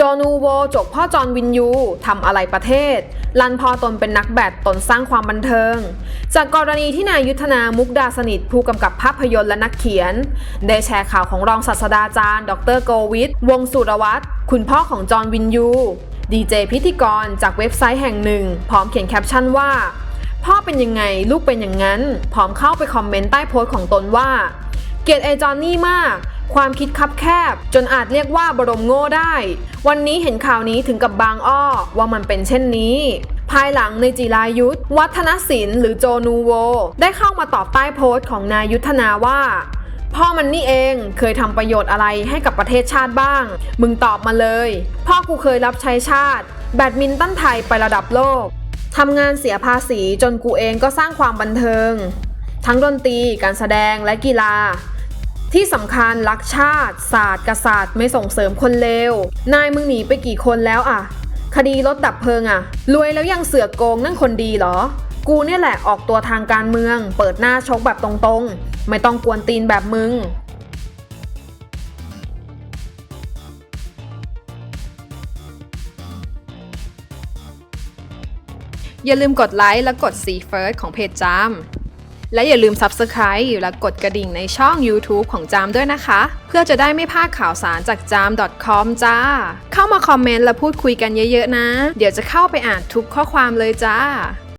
จนูโวจกพ่อจอห์นวินยูทำอะไรประเทศ ลันพอตนเป็นนักแบดตนสร้างความบันเทิง จากกรณีที่นายยุทธนามุกดาสนิทผู้กำกับภาพยนตร์และนักเขียน ได้แชร์ข่าวของรองศาสตราจารย์ ดรโกวิทวงสุรวัตรคุณพ่อของจอห์นวินยู ดีเจพิธีกรจากเว็บไซต์แห่งหนึ่ง พร้อมเขียนแคปชั่นว่า พ่อเป็นยังไงลูกเป็นอย่างนั้น พร้อมเข้าไปคอมเมนต์ใต้โพสต์ของตนว่า เกลียดไอจอนนี่มาก ความคิดคับแคบ จนอาจเรียกว่าบรมโง่ได้ วันนี้เห็นข่าวนี้ถึงกับบางอ้อว่ามันเป็นเช่นนี้ภายหลังในจิรายุทธวัฒนศิลป์หรือโจนูโว ได้เข้ามาตอบใต้โพสต์ของนายยุทธนาว่า พ่อมันนี่เองเคยทำประโยชน์อะไรให้กับประเทศชาติบ้าง มึงตอบมาเลย พ่อกูเคยรับใช้ชาติ แบดมินตันไทยไประดับโลกทำงานเสียภาษีจนกูเองก็สร้างความบันเทิง ทั้งดนตรีการแสดงและกีฬา ที่สำคัญรักชาติ ศาสตร์กษัตริย์ไม่ส่งเสริมคนเลวนายมึงหนีไปกี่คนแล้วอะคดีรถดับเพลิงอะรวยแล้วยังเสือกโกงนั่นคนดีเหรอ กูเนี่ยแหละออกตัวทางการเมือง เปิดหน้าชกแบบตรงๆ ไม่ต้องกวนตีนแบบมึงอย่าลืมกดไลค์และกด See First ของเพจจาม และอย่าลืม Subscribe และกดกระดิ่งในช่อง YouTube ของจามด้วยนะคะ เพื่อจะได้ไม่พลาดข่าวสารจากจาม .com จ้า เข้ามาคอมเมนต์และพูดคุยกันเยอะๆนะ เดี๋ยวจะเข้าไปอ่านทุกข้อความเลยจ้า